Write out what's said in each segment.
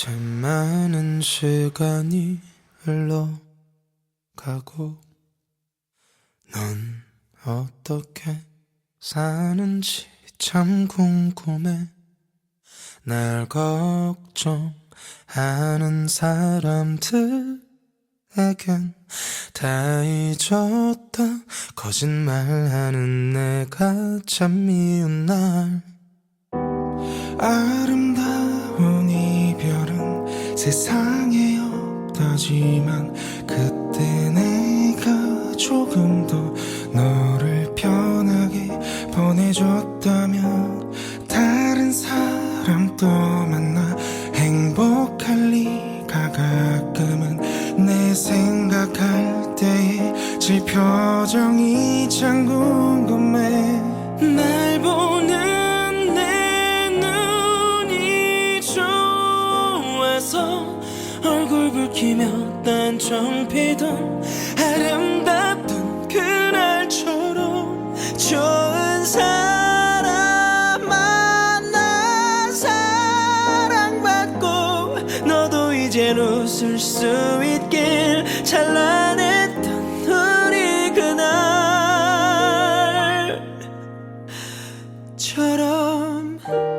이제 많은 시간이 흘러가고 넌 어떻게 사는지 참 궁금해. 날 걱정하는 사람들에겐 다 잊었다. 거짓말하는 내가 참 미운 날. 아름다운 세상에 없다지만 그때 내가 조금 더 너를 편하게 보내줬다면 다른 사람 또 만나 행복할 리가 가끔은 내 생각할 때의 질 표정이 참 궁금해 붉히며 딴청 피던 아름답던 그날처럼 좋은 사람 만나 사랑받고 너도 이젠 웃을 수 있길 찬란했던 우리 그날처럼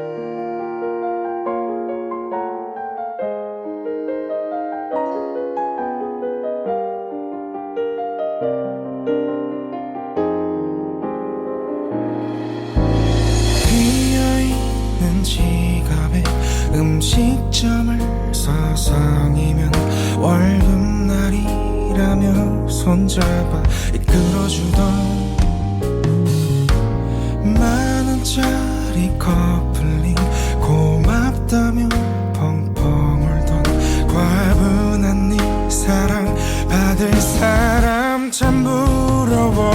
시점을 사상이면 월급날이라며 손잡아 이끌어주던 많은 자리 커플링 고맙다며 펑펑 울던 과분한 네 사랑 받을 사람 참 부러워.